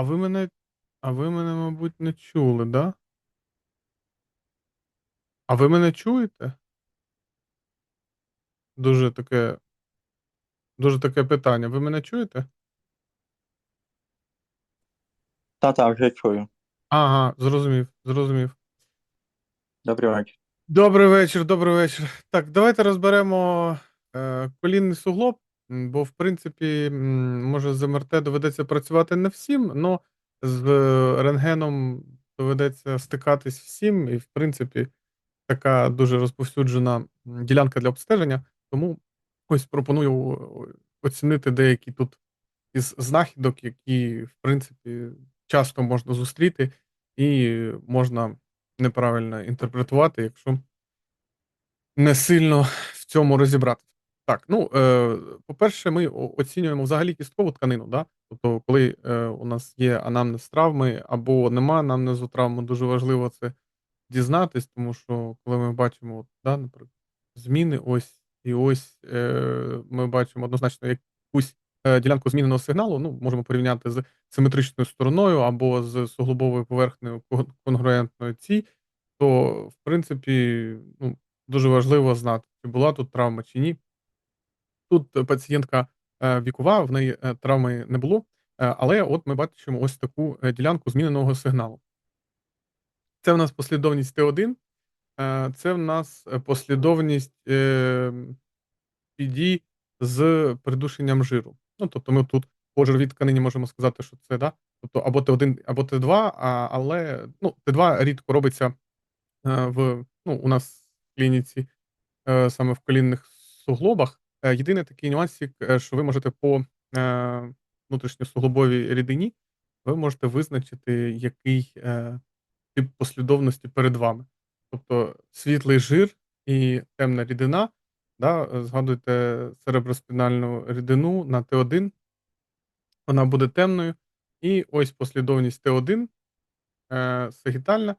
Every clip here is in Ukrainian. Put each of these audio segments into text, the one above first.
А ви мене а ви мене, мабуть, не чули, да? А ви мене чуєте? Дуже таке дуже таке питання. Ви мене чуєте? Та-та, вже чую. Ага, зрозумів, зрозумів. Добрий вечір. Добрий вечір, добрий вечір. Так, давайте розберемо е, колінний суглоб, бо в принципі, може, з МРТ доведеться працювати не всім, але з рентгеном доведеться стикатись всім, і в принципі така дуже розповсюджена ділянка для обстеження. Тому ось пропоную оцінити деякі тут із знахідок, які, в принципі, часто можна зустріти, і можна неправильно інтерпретувати, якщо не сильно в цьому розібратися. Так, ну, е, по-перше, ми оцінюємо взагалі кісткову тканину, да? Тобто, коли е, у нас є анамнез травми або нема анамнезу травми, дуже важливо це дізнатись, тому що коли ми бачимо, от, да, наприклад, зміни, ось і ось е, ми бачимо однозначно якусь е, ділянку зміненого сигналу. Ну, можемо порівняти з симетричною стороною або з суглобовою поверхнею кон- конгруентною цій, то в принципі ну, дуже важливо знати, чи була тут травма чи ні. Тут пацієнтка е, вікова, в неї е, травми не було, е, але от ми бачимо ось таку ділянку зміненого сигналу. Це в нас послідовність Т1, е, це в нас послідовність PD з придушенням жиру. Ну, тобто ми тут по жировій тканині можемо сказати, що це да, тобто або Т1, або Т2, але ну, Т2 рідко робиться в ну, у нас в клініці саме в колінних суглобах. Е, єдиний такий нюансик, е, що ви можете по е, внутрішньосуглобовій рідині, ви можете визначити, який тип послідовності перед вами. Тобто світлий жир і темна рідина. Да, згадуйте цереброспінальну рідину на Т1, вона буде темною. І ось послідовність Т1 е, сагітальна.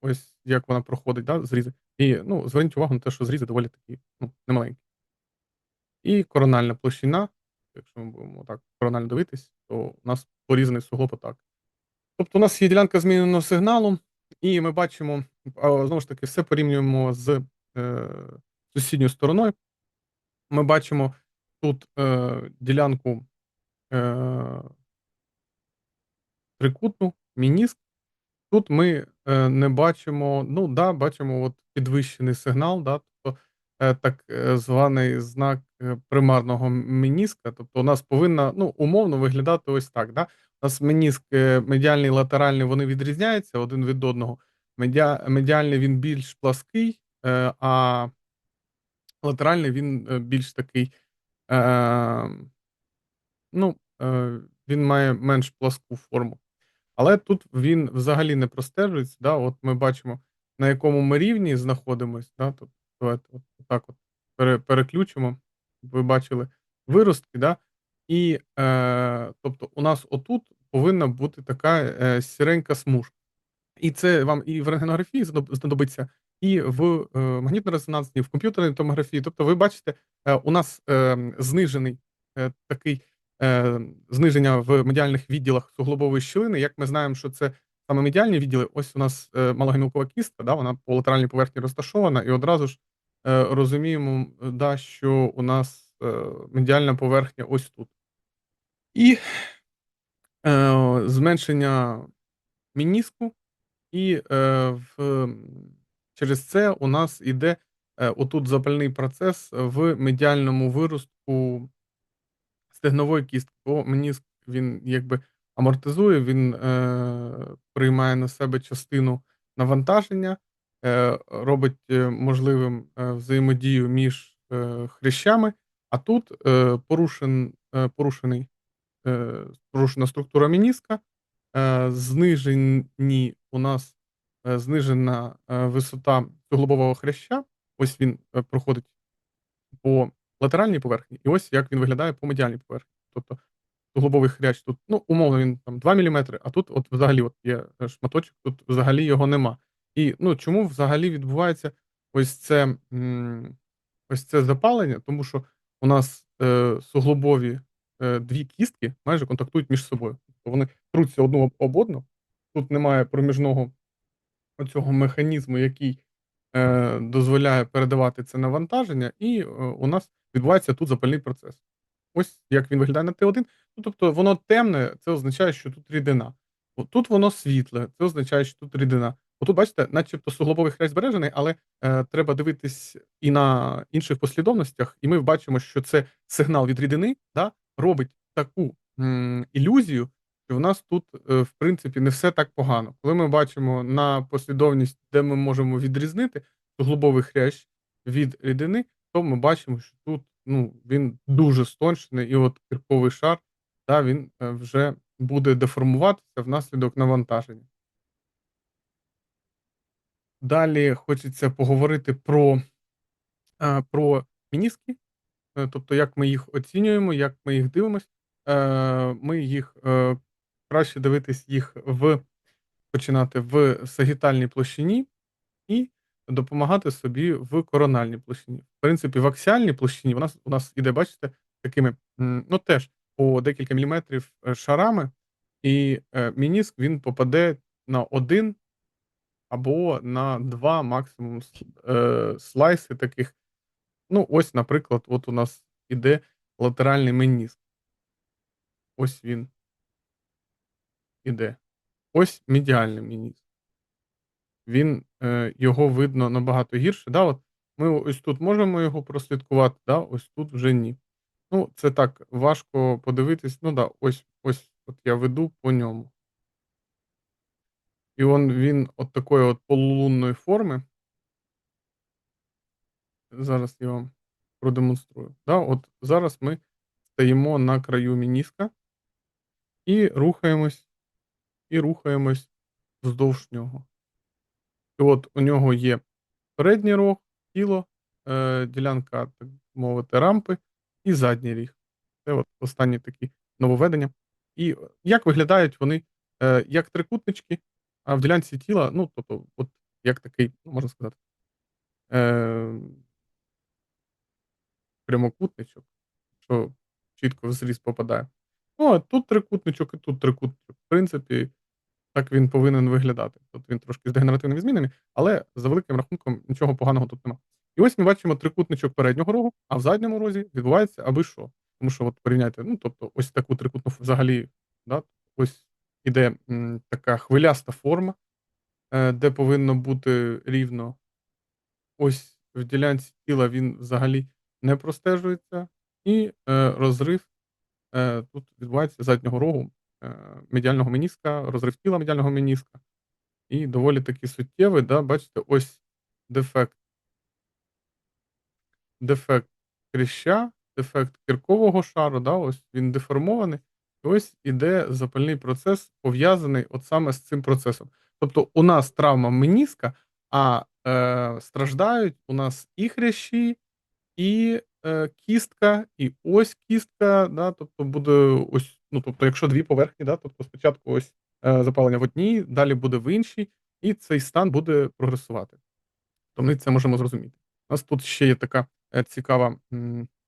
Ось як вона проходить, да, зрізи. І ну, зверніть увагу на те, що зрізи доволі такі ну, немаленькі. І корональна площина. Якщо ми будемо так коронально дивитись, то у нас порізаний суглоб отак. Тобто, у нас є ділянка зміненого сигналу, і ми бачимо, знову ж таки, все порівнюємо з е, сусідньою стороною. Ми бачимо тут е, ділянку е, трикутну, мініск. Тут ми е, не бачимо, ну да, бачимо от підвищений сигнал, да, е, так е, званий знак е, примарного мініска. Тобто, у нас повинна ну, умовно виглядати ось так. Да? У нас мініск е, медіальний і латеральний вони відрізняються один від одного. Медіа, медіальний він більш плаский, а латеральний він більш такий. Ну, він має менш пласку форму. Але тут він взагалі не простежується. Да? От ми бачимо, на якому ми рівні знаходимось. Да? Тут, давайте от так от пере, переключимо. Ви бачили виростки, да? і е, тобто у нас отут повинна бути така е, сіренька смужка. І це вам і в рентгенографії знадоб- знадобиться, і в е, магнітно-резонансній, в комп'ютерній томографії. Тобто, ви бачите, е, у нас е, знижений е, такий е, зниження в медіальних відділах суглобової щілини. Як ми знаємо, що це саме медіальні відділи, ось у нас е, малогемілкова кістка, да, вона по латеральній поверхні розташована, і одразу ж е, розуміємо, да, що у нас е, медіальна поверхня ось тут. І е, зменшення мініску, і е, в, через це у нас іде е, отут запальний процес в медіальному виростку стегнової кістки, бо меніск він якби амортизує, він е, приймає на себе частину навантаження, е, робить е, можливим е, взаємодію між е, хрящами, а тут е, порушен, е, порушений, е, порушена структура мініска, е, знижені у нас е, знижена е, висота суглобового хряща. Ось він е, проходить по латеральній поверхні, і ось як він виглядає по медіальній поверхні. Тобто суглобовий хрящ тут, ну, умовно, він там 2 мм, а тут от взагалі от є е, шматочок, тут взагалі його нема. І ну, чому взагалі відбувається ось це, ось це запалення? Тому що у нас е, суглобові е, дві кістки майже контактують між собою. тобто вони труться одну об одну. Тут немає проміжного оцього механізму, який, е, дозволяє передавати це навантаження, і, е, у нас відбувається тут запальний процес. Ось як він виглядає на Т1. Ну, тобто воно темне, це означає, що тут рідина. Отут воно світле, це означає, що тут рідина. Отут, бачите, начебто суглобовий хрест збережений, але, е, треба дивитись і на інших послідовностях, і ми бачимо, що це сигнал від рідини, да, робить таку, м, ілюзію, що в нас тут, е, в принципі, не все так погано. Коли ми бачимо на послідовність, де ми можемо відрізнити суглобовий хрящ від рідини, то ми бачимо, що тут, ну, він дуже стончений, і от кірковий шар, да, він, е, вже буде деформуватися внаслідок навантаження. Далі хочеться поговорити про, е, про меніски, е, тобто як ми їх оцінюємо, як ми їх дивимось. Ми їх, краще дивитись їх в починати в сагітальній площині допомагати собі в корональній площині. В принципі, в аксіальній площині у нас у нас іде, бачите, такими, ну, теж по декілька міліметрів, е, шарами, і, е, меніск він попаде на 1 або на 2 максимум е, слайси таких. Ну, ось, наприклад, от у нас іде латеральний меніск. Ось він. Іде. Ось медіальний меніск. Він, е, його видно набагато гірше. Да, от ми ось тут можемо його прослідкувати, да, ось тут вже ні. Ну, це так важко подивитись. Ну да, ось ось от я веду по ньому. І он він от такої от полулунної форми. Зараз я вам продемонструю. Да, от зараз ми стоїмо на краю меніска і рухаємось, і рухаємось вздовж нього. І от у нього є передній рог, тіло, е, ділянка, так мовити, рампи і задній ріг. Це от останні такі нововведення. І, е, як виглядають вони, е, як трикутнички, а в ділянці тіла, ну, тобто, от як такий, ну, можна сказати е прямокутничок, що чітко в зріз попадає. Ну, а тут трикутничок і тут трикутничок. В принципі, так він повинен виглядати. Тут він трошки з дегенеративними змінами, але за великим рахунком нічого поганого тут нема. І ось ми бачимо трикутничок переднього рогу, а в задньому розі відбувається аби що. Тому що от порівняйте, ну, тобто, ось таку трикутну взагалі, да, ось іде, м, така хвиляста форма, е, де повинно бути рівно. Ось в ділянці тіла він взагалі не простежується, і, е, розрив, е, тут відбувається заднього рогу, медіального меніска, розрив тіла медіального меніска. І доволі таки суттєвий, да, бачите, ось дефект. Дефект хряща, дефект кіркового шару, да, ось він деформований. І ось іде запальний процес, пов'язаний от саме з цим процесом. Тобто у нас травма меніска, а, е, страждають у нас і хрящі, і, е, кістка, і ось кістка, да, тобто буде ось, ну, тобто, якщо 2 поверхні, да, тобто спочатку ось, е, запалення в одній, далі буде в іншій, і цей стан буде прогресувати. То ми це можемо зрозуміти. У нас тут ще є така, е, цікава,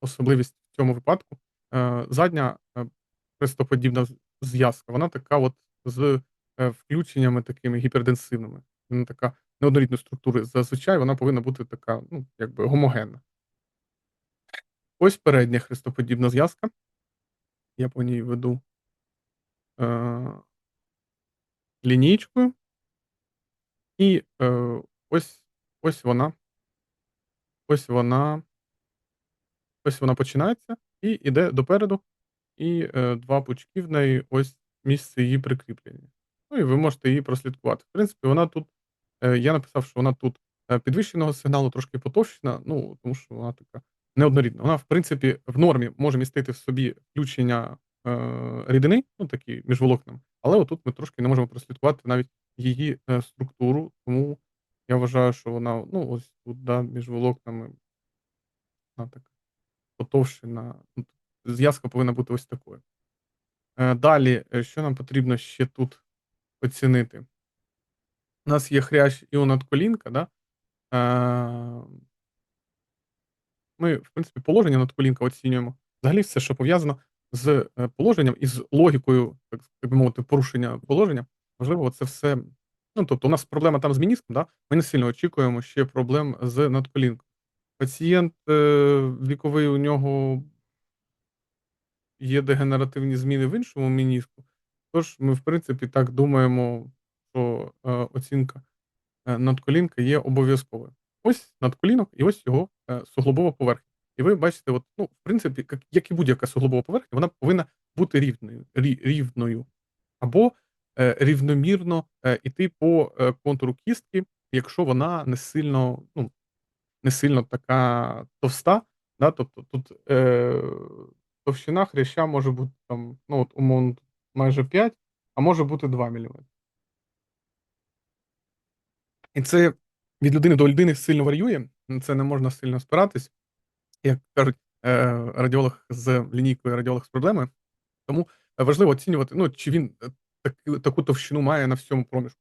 особливість в цьому випадку. Е, задня, е, хрестоподібна зв'язка, вона така от з, е, включеннями такими гіперденсивними. Вона така неоднорідної структури. Зазвичай вона повинна бути така, ну, якби гомогенна. Ось передня хрестоподібна зв'язка. Я по ній веду е лінієчкою. І, е, ось ось вона. Ось вона ось вона починається і іде допереду, і, е, 2 пучки в неї, ось місце її прикріплення. Ну, і ви можете її прослідкувати. В принципі, вона тут, е, я написав, що вона тут, е, підвищеного сигналу, трошки потовщена, ну, тому що вона така неоднорідна. Вона, в принципі, в нормі може містити в собі включення, е, рідини, ну, такі між волокнами, але отут ми трошки не можемо прослідкувати навіть її, е, структуру, тому я вважаю, що вона, ну, ось тут, да, між волокнами вона така потовщена. Ну, зв'язка повинна бути ось такою. Е, далі, е, що нам потрібно ще тут оцінити? У нас є хрящ іонадколінка, да? Е ми, в принципі, положення надколінка оцінюємо. Взагалі все, що пов'язано з, е, положенням і з логікою, так би мовити, порушення положення, можливо, це все ну, тобто у нас проблема там з меніском, да, ми не сильно очікуємо ще проблем з надколінкою. Пацієнт, е, віковий, у нього є дегенеративні зміни в іншому меніску, тож ми, в принципі, так думаємо, що, е, оцінка, надколінка є обов'язковою. Ось надколінок і ось його, е, суглобова поверхня. І ви бачите, от, ну, в принципі, як як і будь-яка суглобова поверхня, вона повинна бути рівною рі рівною або, е, рівномірно, е, іти по, е, контуру кістки, якщо вона не сильно, ну, не сильно така товста, да, тобто тут, е, товщина хряща може бути там, ну, от умовно, майже 5, а може бути 2 міліметри. І це від людини до людини сильно варіює, на це не можна сильно спиратись. Як кажуть, е, радіолог з лінійкою, радіолог з проблемою. Тому важливо оцінювати, ну, чи він, е, таку товщину має на всьому проміжку.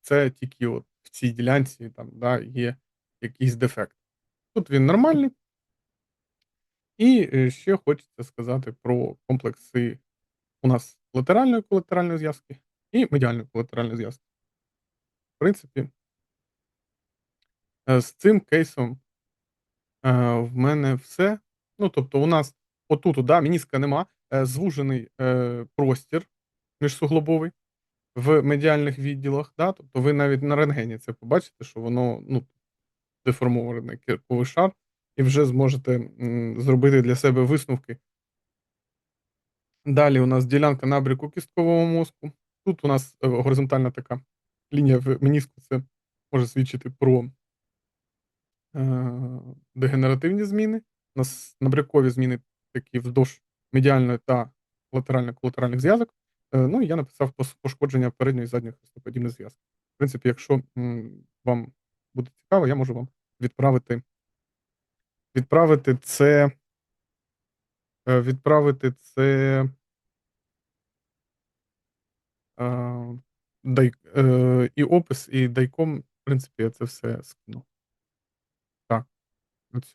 Це тільки от в цій ділянці там, да, є якийсь дефект. Тут він нормальний. І, е, ще хочеться сказати про комплекси у нас латеральної колатеральної зв'язки і медіальної колатеральної зв'язки. В принципі е, з цим кейсом, е, в мене все. Ну, тобто, у нас отут, да, меніска нема, е, звужений, е, простір міжсуглобовий в медіальних відділах, да, тобто ви навіть на рентгені це побачите, що воно, ну, деформований кірковий шар, і вже зможете, м, зробити для себе висновки. Далі у нас ділянка набряку кісткового мозку. Тут у нас, е, горизонтальна така лінія в меніску, це може свідчити про е, дегенеративні зміни. Набрякові зміни такі вздовж медіальної та латерально-колатеральних зв'язок. Е, ну і я написав пошкодження передньої і задньої хрестоподібних зв'язків. В принципі, якщо, вам буде цікаво, я можу вам відправити відправити це е, відправити це дай е, і опис, і дайком, в принципі, це все скину.